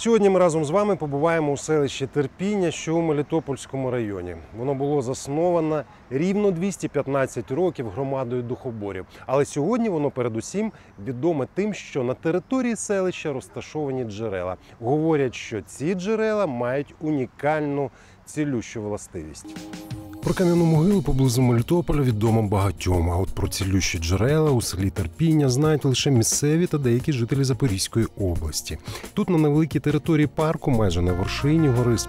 Сьогодні ми разом з вами побуваємо у селищі Терпіння, що у Мелітопольському районі. Воно було засновано рівно 215 років громадою духоборів. Але сьогодні воно передусім відоме тим, що на території селища розташовані джерела. Говорять, що ці джерела мають унікальну цілющу властивість. Про кам'яну могилу поблизу Мелітополя відомо багатьом. А от про цілющі джерела у селі Терпіння знають лише місцеві та деякі жителі Запорізької області. Тут на невеликій території парку, майже на вершині гори з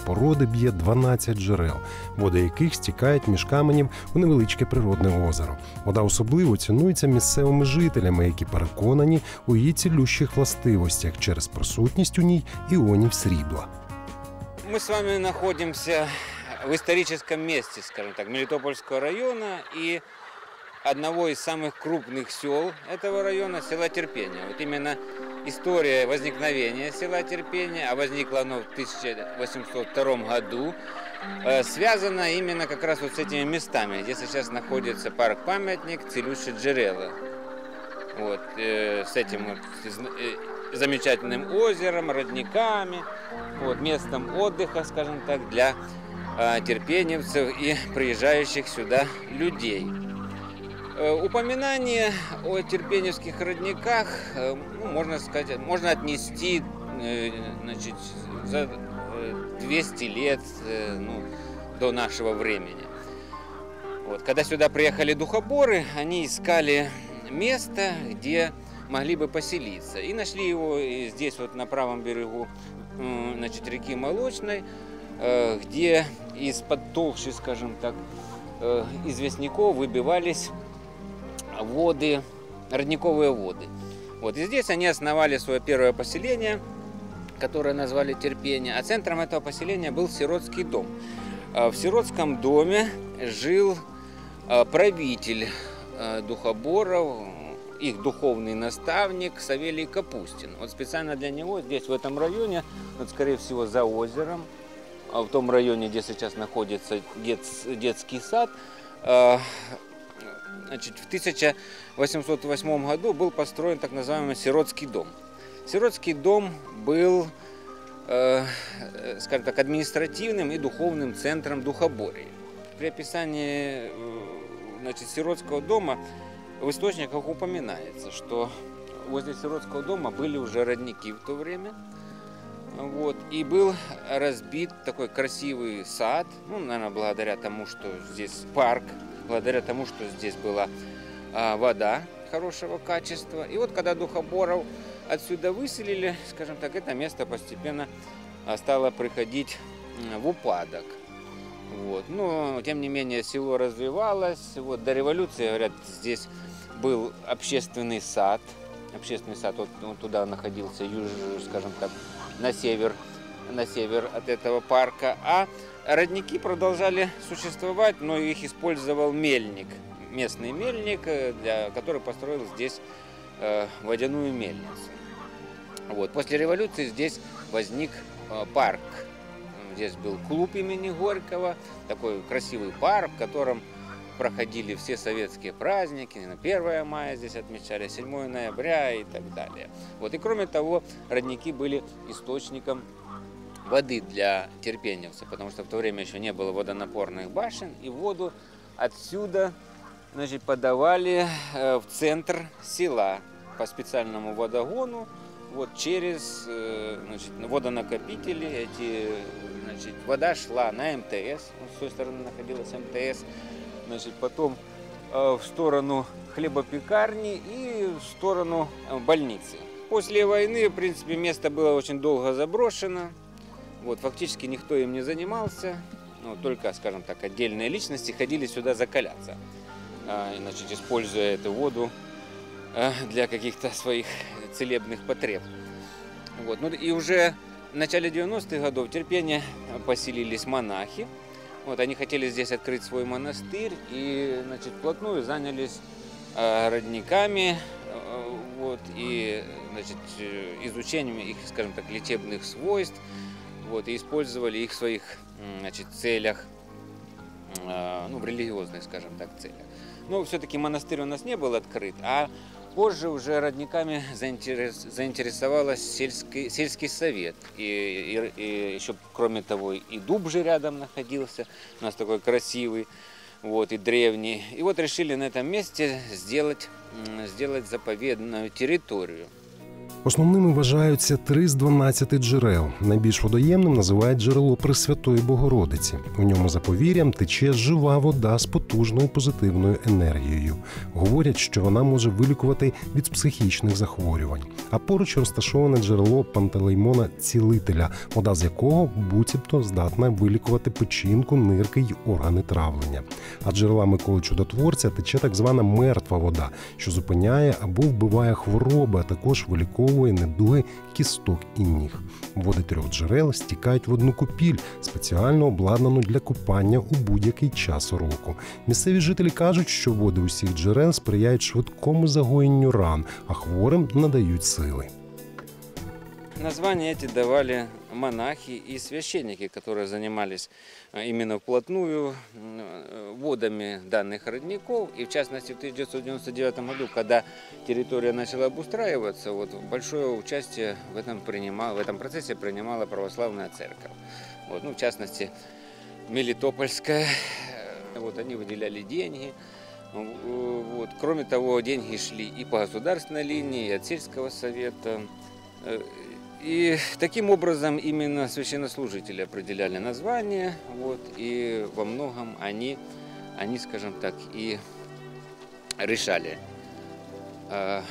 б'є 12 джерел, води яких стікають між каменів у невеличке природне озеро. Вода особливо цінується місцевими жителями, які переконані у її цілющих властивостях через присутність у ній іонів срібла. Мы с вами находимся в историческом месте, скажем так, Мелитопольского района и одного из самых крупных сел этого района, села Терпения. Вот именно история возникновения села Терпения, а возникло оно в 1802 году, э, связана именно как раз вот с этими местами, где сейчас находится парк-памятник Целюши Джерела. Вот, э, с этим вот, э, замечательным озером, родниками, вот, местом отдыха, скажем так, для терпеневцев и приезжающих сюда людей. Э, Упоминание о терпеневских родниках, э, ну, можно сказать, можно отнести э, значит, за э, 200 лет ну, до нашего времени. Вот. Когда сюда приехали духоборы, они искали место, где могли бы поселиться. И нашли его здесь, вот на правом берегу значит, реки Молочной, где из-под толщи, скажем так, э, известняков выбивались воды, родниковые воды. Вот. И здесь они основали свое первое поселение, которое назвали Терпение. А центром этого поселения был сиротский дом. А В сиротском доме жил э, правитель э, Духоборов, их духовный наставник Савелий Капустин. Вот специально для него здесь, в этом районе, вот скорее всего за озером, в том районе, где сейчас находится дет- детский сад, э, значит, в 1808 году был построен так называемый Сиротский дом. Сиротский дом был, э, э, скажем так, административным и духовным центром Духобории. При описании значит, Сиротского дома в источниках упоминается, что возле Сиротского дома были уже родники в то время. Вот, и был разбит такой красивый сад, ну, наверное, благодаря тому, что здесь парк, благодаря тому, что здесь была а, вода хорошего качества. И вот когда Духоборов отсюда выселили, скажем так, это место постепенно а, стало приходить в упадок. Вот. Но, тем не менее, село развивалось. Вот, до революции, говорят, здесь был общественный сад. Общественный сад, вот, он туда находился, юж, скажем так, на север, на север от этого парка. А родники продолжали существовать, но их использовал мельник, местный мельник, э, для, который построил здесь э, водяную мельницу. Вот. После революции здесь возник э, парк. Здесь был клуб имени Горького, такой красивый парк, в котором проходили все советские праздники, на 1 мая здесь отмечали, 7 ноября и так далее. Вот. И кроме того, родники были источником воды для терпеневцев, потому что в то время еще не было водонапорных башен, и воду отсюда значит, подавали э, в центр села по специальному водогону, вот через э, значит, водонакопители, эти, значит, вода шла на МТС, вот с той стороны находилась МТС, значит, потом э, в сторону хлебопекарни и в сторону э, больницы. После войны, в принципе, место было очень долго заброшено, вот, фактически никто им не занимался, ну, только, скажем так, отдельные личности ходили сюда закаляться, а, значит, используя эту воду э, для каких-то своих целебных потреб. Вот. Ну, и уже в начале 90-х годов Терпение поселились монахи. Вот, они хотели здесь открыть свой монастырь и значит, вплотную занялись э, родниками э, вот, и значит, э, изучением их, скажем так, лечебных свойств вот, и использовали их в своих значит, целях, ну, в религиозных, скажем так, целях. Но все-таки монастырь у нас не был открыт, а Позже уже родниками заинтерес- заинтересовалась сельский, сельский совет. И, и- и еще, кроме того, и дуб же рядом находился, у нас такой красивый, вот, и древний. И вот решили на этом месте сделать, сделать заповедную территорию. Основними вважаються три з 12 джерел. Найбільш водоємним називають джерело Пресвятої Богородиці. У ньому за повір'ям тече жива вода з потужною позитивною енергією. Говорять, що вона може вилікувати від психічних захворювань. А поруч розташоване джерело Пантелеймона Цілителя, вода з якого буцімто здатна вилікувати печінку, нирки й органи травлення. А джерела Миколи Чудотворця тече так звана мертва вода, що зупиняє або вбиває хвороби, а також виліковує недуги кісток і ніг. Води трьох джерел стікають в одну купіль, спеціально обладнану для купання у будь-який час року. Місцеві жителі кажуть, що води усіх джерел сприяють швидкому загоєнню ран, а хворим надають сили. Названия эти давали монахи и священники, которые занимались а, именно вплотную э, водами данных родников. И в частности в 1999 году, когда территория начала обустраиваться, вот большое участие в этом, принимал, в этом процессе принимала православная церковь. Вот, ну, в частности, Мелитопольская. Э, Вот, они выделяли деньги. Э, Вот. Кроме того, деньги шли и по государственной линии, и от сельского совета. И таким образом именно священнослужители определяли название, вот, и во многом они, они, скажем так, и решали э,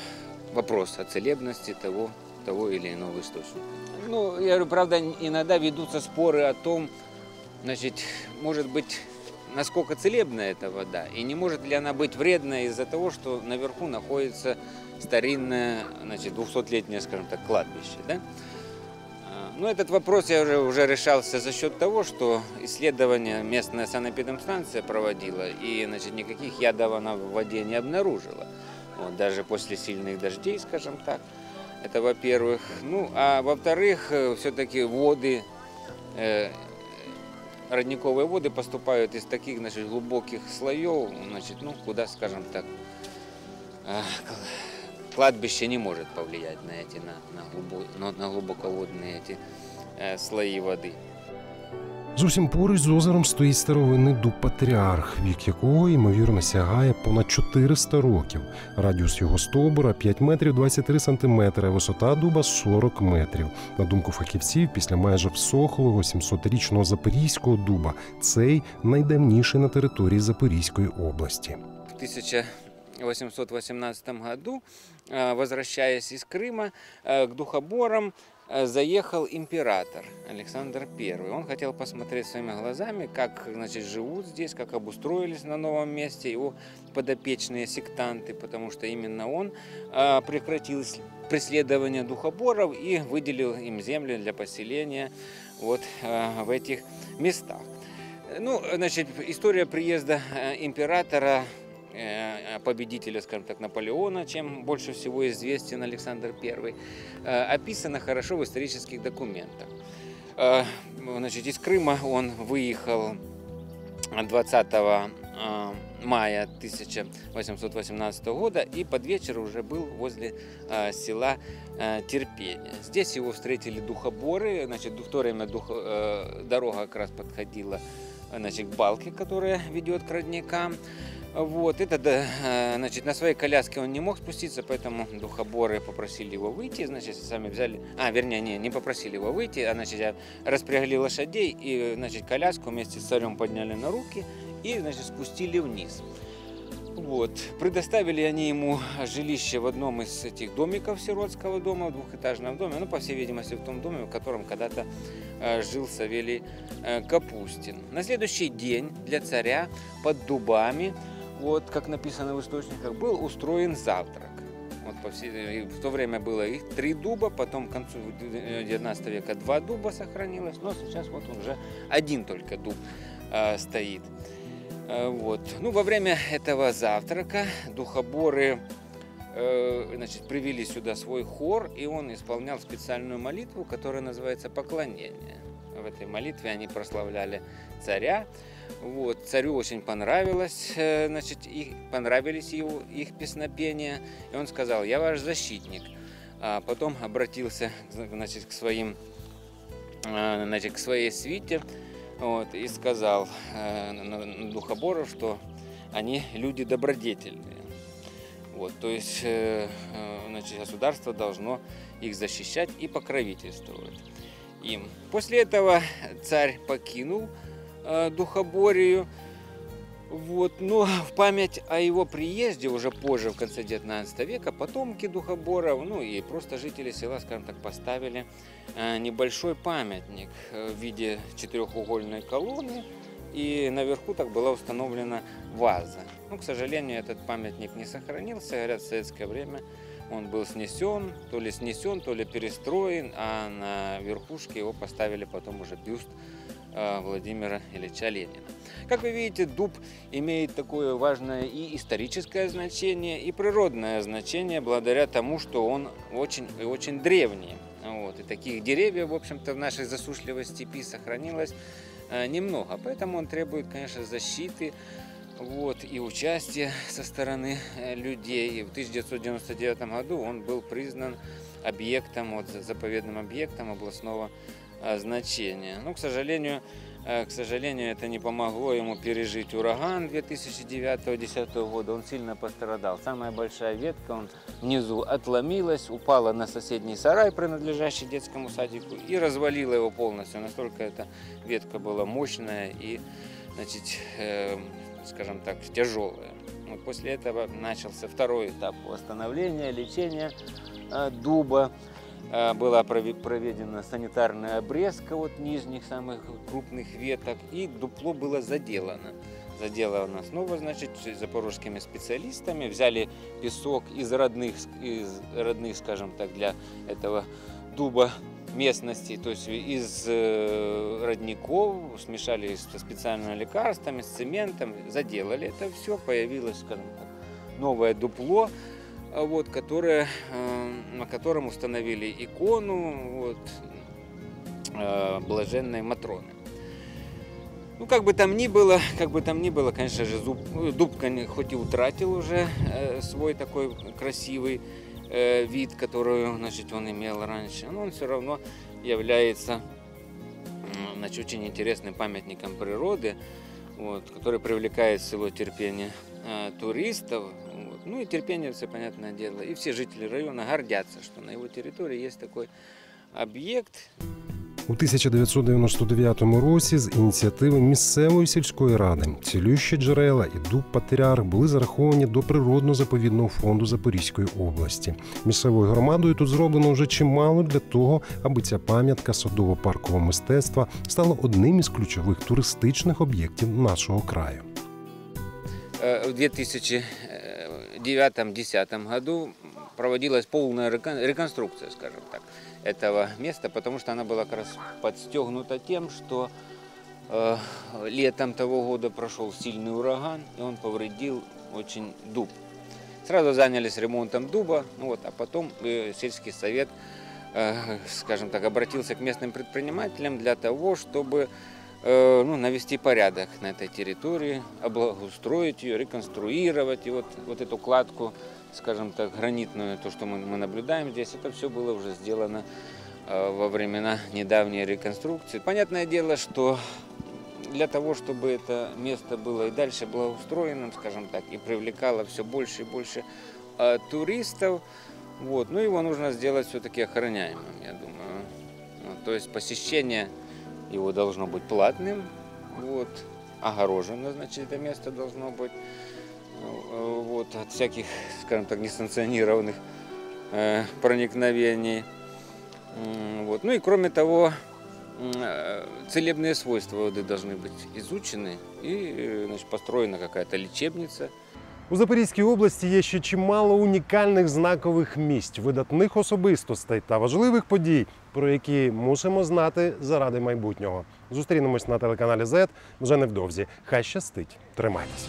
вопрос о целебности того, того или иного источника. Ну, я говорю, правда, иногда ведутся споры о том, значит, может быть, насколько целебна эта вода, и не может ли она быть вредной из-за того, что наверху находится старинное, значит, 200-летнее, скажем так, кладбище, да? А, Ну, этот вопрос я уже, уже решался за счет того, что исследование местная санэпидемстанция проводила, и, значит, никаких ядов она в воде не обнаружила. Вот, даже после сильных дождей, скажем так. Это во-первых. Ну, а во-вторых, все-таки воды, э, родниковые воды поступают из таких, значит, глубоких слоев, значит, ну, куда, скажем так, э, кладбище не может повлиять на эти, на, на- на глубоководные эти э, слои воды. Зовсім поруч з озером стоїть старовинний дуб Патріарх, вік якого, ймовірно, сягає понад 400 років. Радіус його стовбура 5 метрів 23 сантиметри, а висота дуба 40 метрів. На думку фахівців, після майже всохлого 700-річного запорізького дуба, цей найдавніший на території Запорізької області. В 1818 году, э, возвращаясь из Крыма э, к духоборам, э, заехал император Александр I. Он хотел посмотреть своими глазами, как значит, живут здесь, как обустроились на новом месте его подопечные сектанты, потому что именно он э, прекратил преследование духоборов и выделил им земли для поселения вот э, в этих местах. Ну, значит, история приезда э, императора э, победителя, скажем так, Наполеона, чем больше всего известен Александр I, э, описана хорошо в исторических документах. Э, Значит, из Крыма он выехал 20 э, мая 1818 года и под вечер уже был возле э, села э, Терпение. Здесь его встретили духоборы, значит, в то время дух- э, дорога как раз подходила значит, к балке, которая ведет к родникам. Вот, это, да, э, значит, на своей коляске он не мог спуститься, поэтому духоборы попросили его выйти, значит, сами взяли, а, вернее, не, не попросили его выйти, а, значит, распрягли лошадей и, значит, коляску вместе с царем подняли на руки и, значит, спустили вниз. Вот. Предоставили они ему жилище в одном из этих домиков сиротского дома, в двухэтажном доме, ну, по всей видимости, в том доме, в котором когда-то э, жил Савелий э, Капустин. На следующий день для царя под дубами, вот как написано в источниках, был устроен завтрак. Вот по всей, в то время было их три дуба, потом к концу 19 века два дуба сохранилось, но сейчас вот уже один только дуб э, стоит. Э, Вот. Ну, во время этого завтрака духоборы э, значит, привели сюда свой хор, и он исполнял специальную молитву, которая называется «Поклонение». В этой молитве они прославляли царя, Вот, царю очень понравилось, э, значит, их, понравились его, их песнопения, и он сказал, я ваш защитник. А потом обратился значит, к своим, э, значит, к своей свите вот, и сказал э, духоборов, что они люди добродетельные. Вот, то есть значит, государство должно их защищать и покровительствовать им. После этого царь покинул Духоборию. Вот, но в память о его приезде уже позже, в конце 19 века, потомки Духоборов, ну и просто жители села, скажем так, поставили э, небольшой памятник э, в виде четырехугольной колонны, и наверху так была установлена ваза. Ну, к сожалению, этот памятник не сохранился, говорят, в советское время он был снесен, то ли снесен, то ли перестроен, а на верхушке его поставили потом уже бюст э, Владимира Ильича Ленина. Как вы видите, дуб имеет такое важное и историческое значение, и природное значение, благодаря тому, что он очень и очень древний. Вот. И таких деревьев, в общем-то, в нашей засушливой степи сохранилось э, немного. Поэтому он требует, конечно, защиты вот, и участия со стороны э, людей. И в 1999 году он был признан объектом, вот, заповедным объектом областного э, значения. Но, к сожалению, э, к сожалению, это не помогло ему пережить ураган 2009-2010 года. Он сильно пострадал. Самая большая ветка он внизу отломилась, упала на соседний сарай, принадлежащий детскому садику, и развалила его полностью. Настолько эта ветка была мощная и, значит, э, скажем так, тяжелая. Вот после этого начался второй этап восстановления, лечения э, дуба. Э, Была прове- проведена санитарная обрезка вот нижних самых крупных веток, и дупло было заделано. Заделано снова, значит, запорожскими специалистами. Взяли песок из родных, из родных, скажем так, для этого дуба местности, то есть из э, родников, смешали со специальными лекарствами, с цементом, заделали это все, появилось, скажем так, новое дупло, вот, которое, э, на котором установили икону вот, э, блаженной Матроны. Ну, как бы там ни было, как бы там ни было, конечно же, зуб, ну, дуб хоть и утратил уже э, свой такой красивый э, вид, который, значит, он имел раньше, но он все равно является, значит, очень интересным памятником природы, вот, который привлекает в э, туристов. Вот. Ну и терпениевцы, понятное дело, и все жители района гордятся, что на его территории есть такой объект, У 1999 році з ініціативи місцевої сільської ради цілющі джерела і дуб Патріарх були зараховані до природно-заповідного фонду Запорізької області. Місцевою громадою тут зроблено вже чимало для того, аби ця пам'ятка садово-паркового мистецтва стала одним із ключових туристичних об'єктів нашого краю. Э, в 2009-2010 году проводилась полная рекон- реконструкция, скажем так, этого места, потому что она была как раз подстегнута тем, что э, летом того года прошел сильный ураган, и он повредил очень дуб. Сразу занялись ремонтом дуба, ну вот, а потом э, сельский совет, э, скажем так, обратился к местным предпринимателям для того, чтобы ну, навести порядок на этой территории, облагоустроить ее, реконструировать. И вот, вот эту кладку, скажем так, гранитную, то, что мы, мы наблюдаем здесь, это все было уже сделано э, во времена недавней реконструкции. Понятное дело, что для того, чтобы это место было и дальше благоустроенным, скажем так, и привлекало все больше и больше э, туристов, вот, ну его нужно сделать все-таки охраняемым, я думаю. Вот, то есть посещение его должно быть платным, вот, огорожено, значит, это место должно быть э, вот, от всяких, скажем так, несанкционированных э, проникновений. Вот. Ну и кроме того, э, целебные свойства воды должны быть изучены и э, значит, построена какая-то лечебница. У Запорізькій області є ще чимало унікальних знакових місць, видатних особистостей та важливих подій, про які мусимо знати заради майбутнього. Зустрінемось на телеканалі Z вже невдовзі. Хай щастить. Тримайтеся.